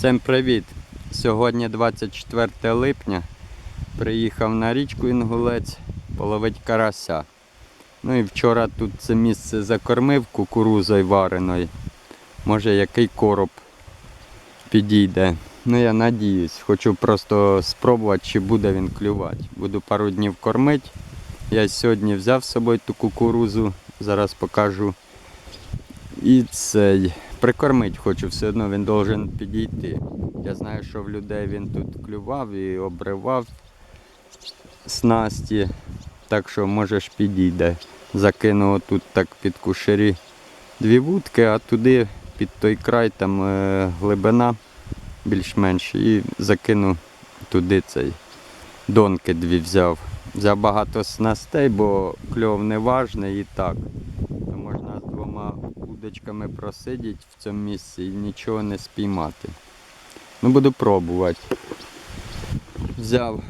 Всім привіт! Сьогодні 24 липня. Приїхав на річку Інгулець половить карася. Ну і вчора тут це місце закормив кукурузою вареною. Може який короб підійде. Ну я надіюсь, хочу просто спробувати, чи буде він клювати. Буду пару днів кормити. Я сьогодні взяв з собою ту кукурузу, зараз покажу. І цей прикормити хочу, все одно він должен підійти. Я знаю, що в людей він тут клював і обривав снасті, так що можеш підійде. Закинув тут так під кушері дві вудки, а туди під той край там е, глибина більш-менш і закинув туди цей донки дві взяв. Взяв багато снастей, бо кльов не важний і так. То можна з двома удочками просидіти в цьому місці і нічого не спіймати. Ну, буду пробувати. Взяв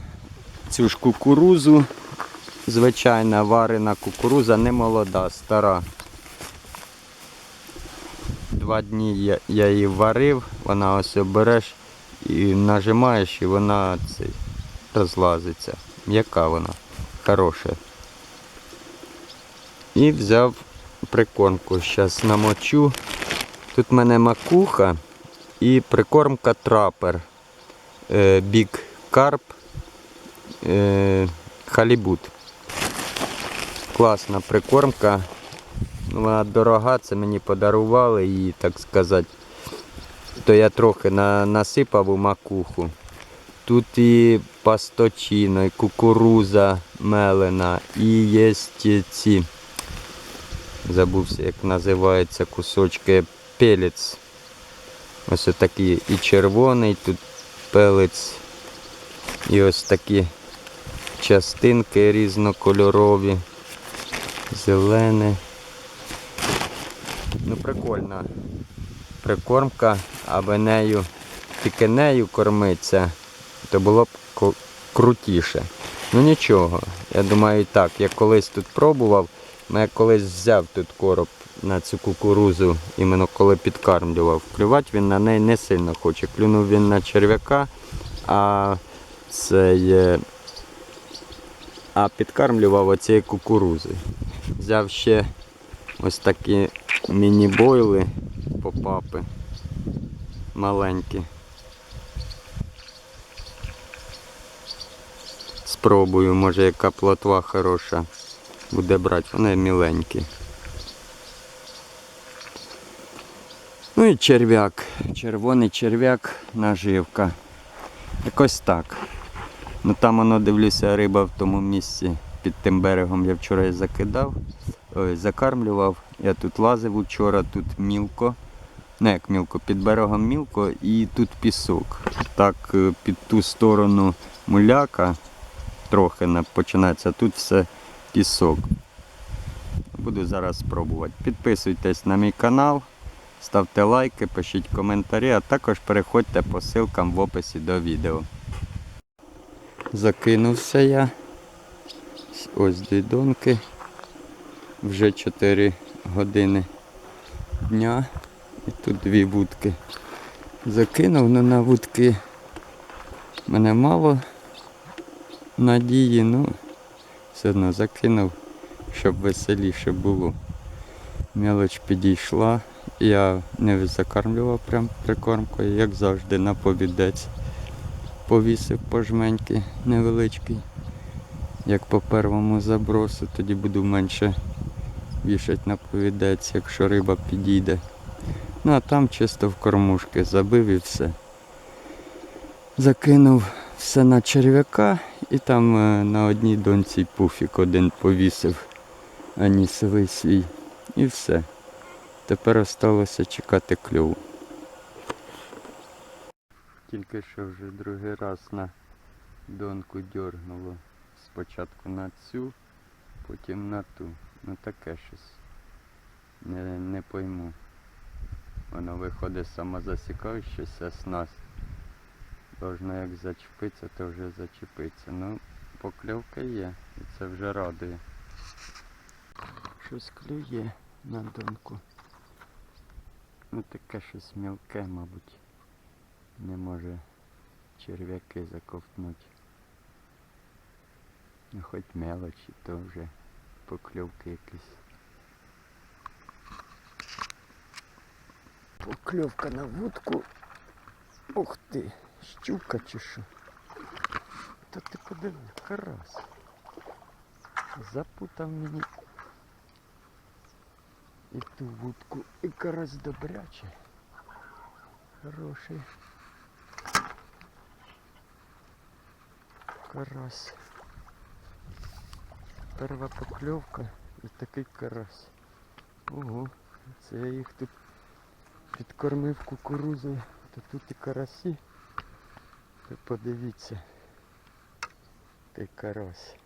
цю ж кукурузу. Звичайна варена кукуруза, не молода, стара. Два дні я, її варив, вона ось береш і нажимаєш, і вона цей, розлазиться. М'яка вона, хороша. І взяв прикормку. Зараз намочу. Тут в мене макуха і прикормка трапер. Е, Бік карп. Е, халібут. Класна прикормка. Ну, Вона дорога, це мені подарували її, так сказати. То я трохи на, насипав у макуху. Тут і пасточино, і кукуруза мелена, і є ці, забувся, як називається, кусочки пелець. Ось такий і червоний тут пелець. І ось такі частинки різнокольорові, зелене. Ну прикольна прикормка, аби нею, тільки нею кормиться, то було б крутіше. Ну нічого, я думаю так, я колись тут пробував, я колись взяв тут короб на цю кукурузу, іменно коли підкармлював. Клювати він на неї не сильно хоче. Клюнув він на черв'яка, а цей, е, а підкармлював оцією кукурузи. Взяв ще ось такі міні-бойли попапи маленькі. Спробую, може яка плотва хороша буде брати, вони міленькі. Ну і черв'як. Червоний черв'як, наживка. Якось так. Ну там воно дивлюся, риба в тому місці під тим берегом я вчора і закидав, ой, закармлював. Я тут лазив учора, тут мілко. Не як мілко, під берегом мілко і тут пісок. Так е, під ту сторону муляка трохи починається, тут все пісок. Буду зараз спробувати. Підписуйтесь на мій канал, ставте лайки, пишіть коментарі, а також переходьте по ссылкам в описі до відео. Закинувся я. Ось дві донки. Вже 4 години дня. І тут дві вудки. Закинув, але на вудки мене мало надії, ну все одно закинув, щоб веселіше було. Мелоч підійшла. Я не закармлював прям прикормкою, як завжди, на повідець. Повісив пожменьки невеличкий. Як по первому забросу, тоді буду менше вішати на повідець, якщо риба підійде. Ну а там чисто в кормушки забив і все. Закинув все на черв'яка і там е, на одній донці пуфік один повісив анісовий свій. І все. Тепер осталося чекати кльову. Тільки що вже другий раз на донку дьорнуло. Спочатку на цю, потім на ту. Ну таке щось. Не, не пойму. Воно виходить самозасікаючася снасть. Должно як зачепитися, то вже зачепиться. Ну, покльовка є, і це вже радує. Щось клює на донку. Ну таке щось мілке, мабуть. не може черв'яки заковтнути. Ну хоч мелочі, то вже покльовки якісь. Покльовка на вудку. Ух ти, щука що? Та ти подиви, карась. Запутав мені і ту вудку, і карась добрячий. Хороший. Карась. Перша покльовка і такий карась. Ого, це я їх тут підкормив кукурузою, то тут і карасі. Ви подивіться. Той карась.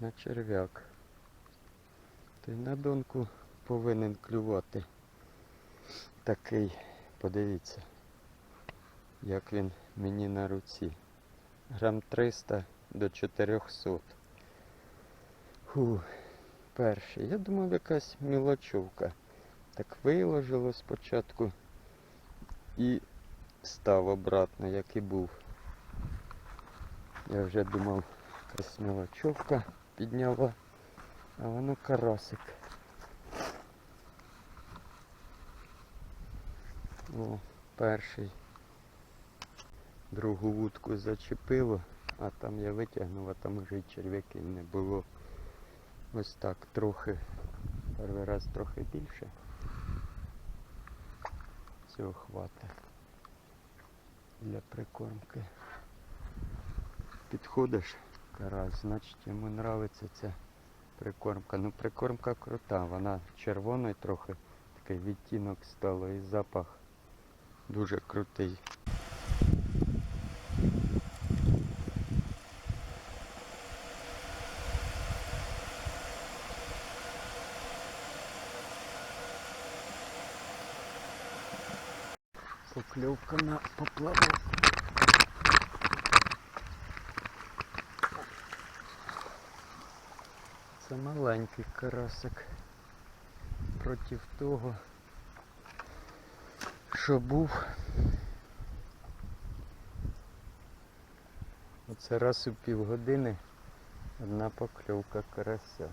На черв'як. Той на донку повинен клювати. Такий, подивіться, як він мені на руці. Грам 300 до 400. Фу, перший. Я думав якась мілочовка. Так виложило спочатку і став обратно, як і був. Я вже думав, якась мілочовка підняла, а воно карасик. О, перший. Другу вудку зачепило, а там я витягнув, а там вже й черв'яків не було. Ось так трохи. Перший раз трохи більше. Цього хватить для прикормки. Підходиш, карась, значить йому нравиться ця прикормка. Ну прикормка крута, вона червоний трохи, такий відтінок стало і запах дуже крутий. Поклевка на поплавок. Це маленький карасик проти того, що був. Оце раз у півгодини одна покльовка карася.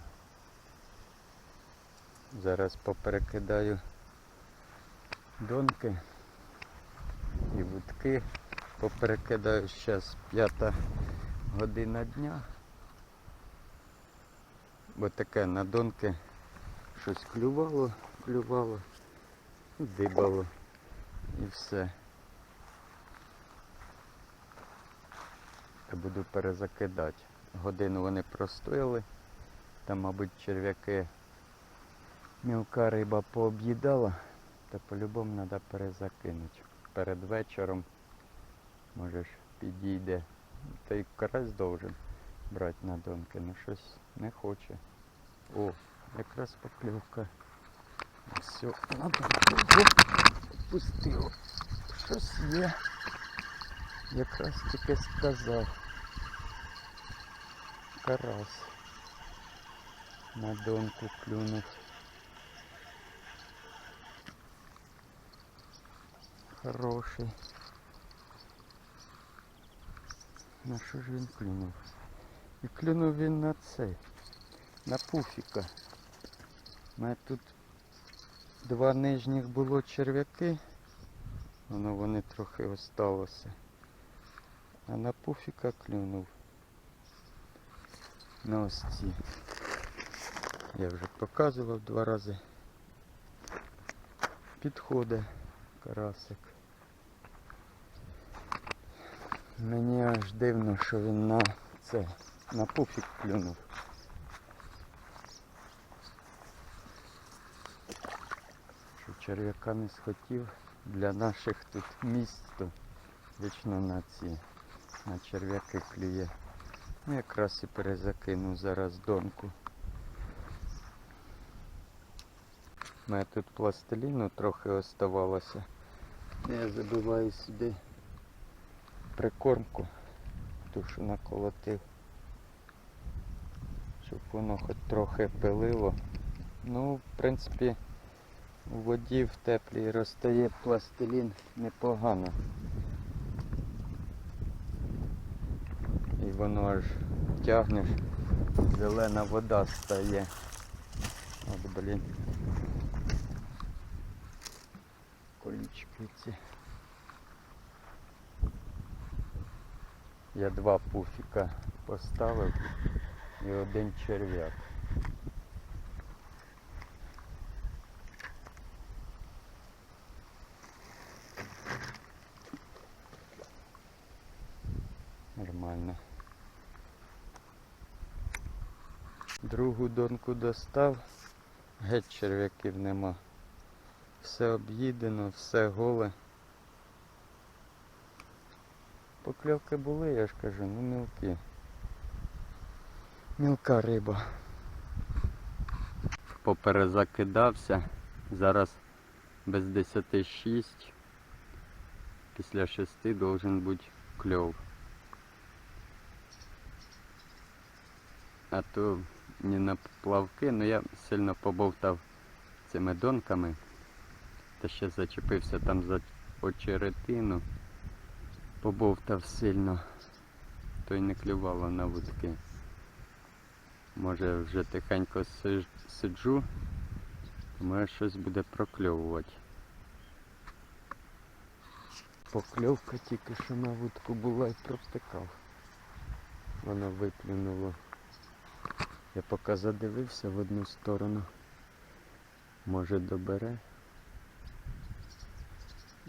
Зараз поперекидаю донки вудки. Поперекидаю зараз п'ята година дня. Бо таке на донки щось клювало, клювало, дибало і все. Я буду перезакидати. Годину вони простояли. Там, мабуть, черв'яки мілка риба пооб'їдала, та по-любому треба перезакинути. Перед вечором може ж підійде. Та й карась должен брати на донки, ну щось не хоче. О, якраз покльовка. Все, на донку пустило. Щось є. Якраз тільки сказав. Карась. На донку клюнув. Хороший. На що ж він клюнув? І клюнув він на цей. На пуфіка. У мене тут два нижніх було черв'яки. Воно вони трохи осталося. А на пуфіка клюнув. На ось ці. Я вже показував два рази. Підходить карасик. Мені аж дивно, що він на це, на пуфік клюнув. Що черв'яка не схотів для наших тут місць, то вічно на ці, на черв'яки клює. Ну, якраз і перезакину зараз донку. У мене тут пластиліну трохи оставалося. Я забиваю сюди прикормку, ту, що наколотив. Щоб воно хоч трохи пилило. Ну, в принципі, У воді в теплій розтає пластилін непогано. І воно аж тягнеш, зелена вода стає. От, блін. Колючки ці. Я два пуфіка поставив і один черв'як. Нормально. Другу донку достав, геть черв'яків нема. Все об'їдено, все голе. Покльовки були, я ж кажу, ну мілкі. Мілка риба. Поперезакидався. Зараз без 10.6. Після 6 должен бути кльов. А то не на плавки, ну я сильно побовтав цими донками. Та ще зачепився там за очеретину. Побовтав сильно, то й не клювало на вудки. Може вже тихенько сиджу, то може щось буде прокльовувати. Покльовка тільки що на вудку була і провтикав. Воно виплюнуло. Я поки задивився в одну сторону. Може добере.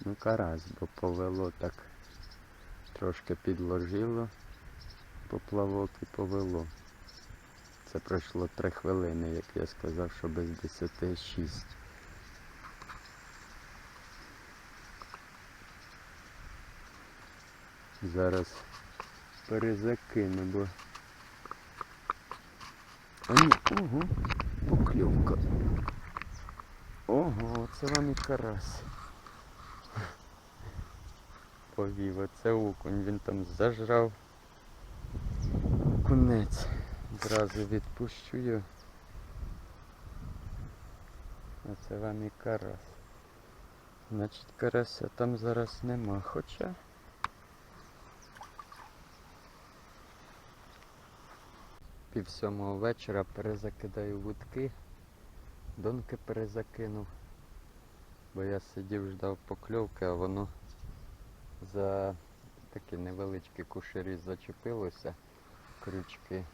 Ну карась, бо повело так. Трошки підложило поплавок і повело. Це пройшло 3 хвилини, як я сказав, що без 10 6. Зараз перезакину, бо. А ні, ого, покльовка. Ого, це вам і карась. Повів, оце окунь, він там зажрав кунець. Зразу відпущу його. Оце вам і карась. Значить карася там зараз нема, хоча. Пів сьомого вечора перезакидаю вудки, донки перезакинув, бо я сидів, ждав покльовки, а воно за такі невеличкі кушері зачепилося, крючки.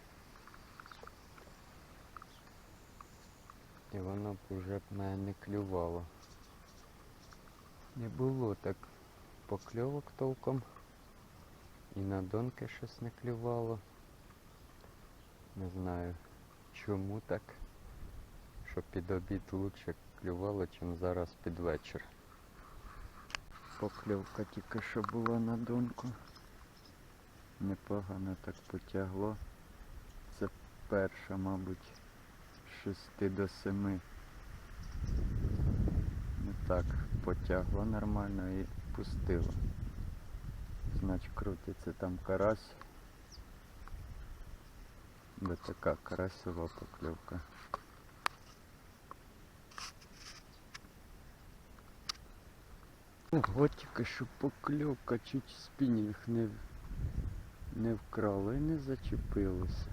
І воно б вже б мене не клювало. Не було так покльовок толком. І на донки щось не клювало. Не знаю чому так. Що під обід лучше клювало, чим зараз під вечір. Покльовка тільки що була на донку. Непогано так потягло. Це перша, мабуть, з 6 до 7. Ну так, потягло нормально і пустило. Значить крутиться там карась. Бо така карасова покльовка. Ого, тільки що покльовка, чуть спінінг не, не вкрала і не зачепилося.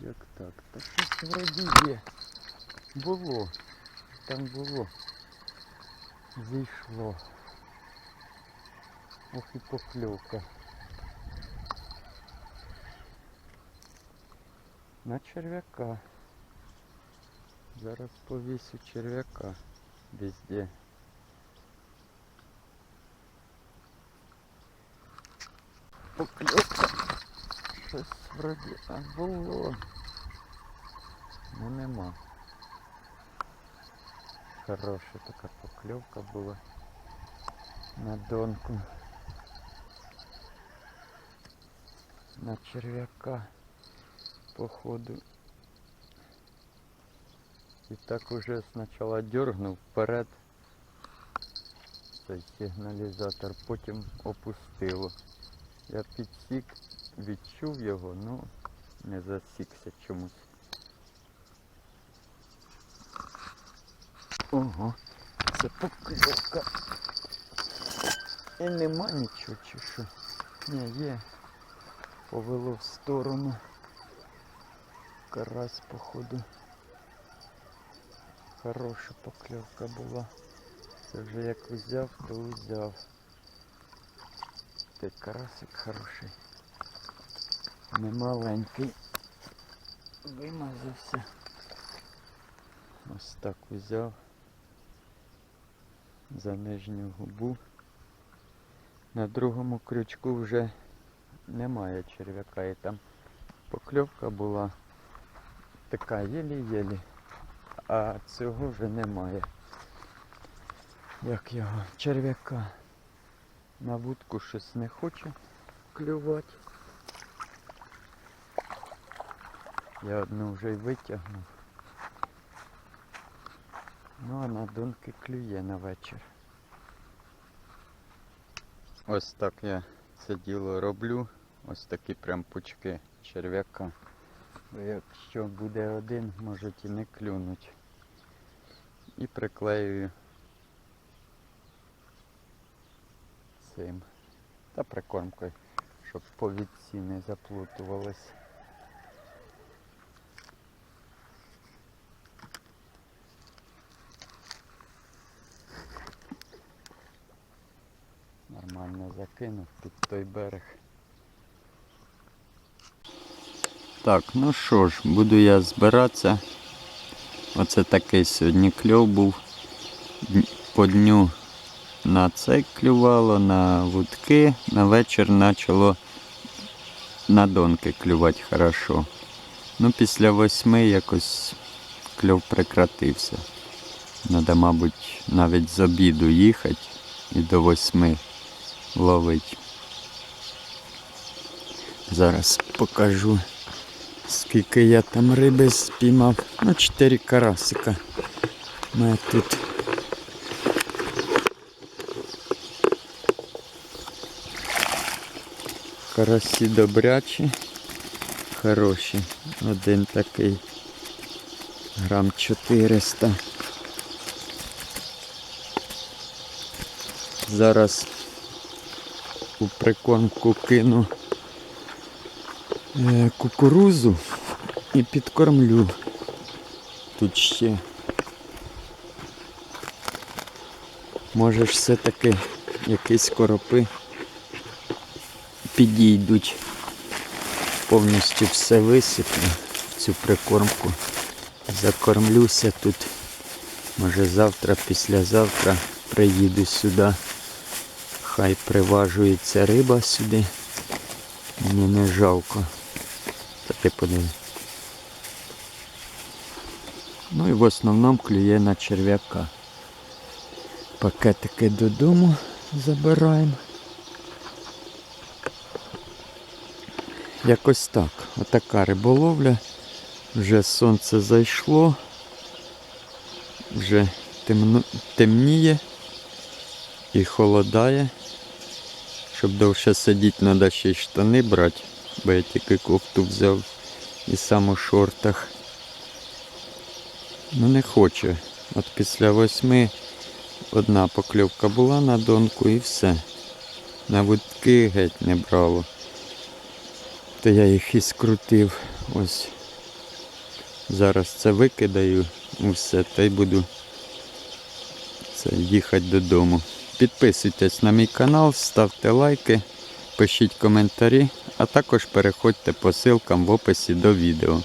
Як так? Та щось вроді є. Було. Там було. Зійшло. Ох і покльовка. На черв'яка. Зараз повісю черв'яка везде. Покльовка. Щось вроді а було. Ну нема. Хороша така покльовка була на донку. На черв'яка походу. І так уже спочатку дергнув вперед цей сигналізатор, потім опустило. Я підсік, відчув його, ну не засікся чомусь. Ого, це покльовка. І нема нічого чи що. Ні, є. Повело в сторону. Карась, походу. Хороша покльовка була. Це вже як взяв, то взяв. Ти карасик хороший. Немаленький. Вимазався. Ось так взяв. За нижню губу. На другому крючку вже немає черв'яка і там покльовка була така єлі-єлі, а цього вже немає. Як його черв'яка на вудку щось не хоче клювати. Я одну вже й витягнув. Ну а на донки клює на вечір. Ось так я це діло роблю. Ось такі прям пучки черв'яка. Бо якщо буде один, можуть і не клюнуть. І приклеюю цим. Та прикормкою, щоб повідці не заплутувались. Нормально закинув під той берег. Так, ну що ж, буду я збиратися. Оце такий сьогодні кльов був. По дню на це клювало, на вудки, на вечір почало на донки клювати хорошо. Ну, після восьми якось кльов прекратився. Надо, мабуть, навіть з обіду їхати і до восьми ловить. Зараз покажу, скільки я там риби спіймав. Ну, 4 карасика. Мене тут. Карасі добрячі, хороші. Один такий грам 400. Зараз у прикормку кину кукурузу і підкормлю. Тут ще. Може ж все-таки якісь коропи підійдуть. Повністю все висиплю цю прикормку. Закормлюся тут. Може завтра, післязавтра приїду сюди. Хай приважується риба сюди. Мені не жалко. Ти подиви. Ну і в основному клює на черв'яка. Пакетики додому забираємо. Якось так. Отака риболовля. Вже сонце зайшло. Вже темно, темніє і холодає. Щоб довше сидіти, треба ще й штани брати, бо я тільки кофту взяв і сам у шортах. Ну не хочу. От після восьми одна покльовка була на донку і все. На вудки геть не брало. То я їх і скрутив. Ось. Зараз це викидаю все, та й буду це їхати додому. Підписуйтесь на мій канал, ставте лайки, пишіть коментарі, а також переходьте по ссылкам в описі до відео.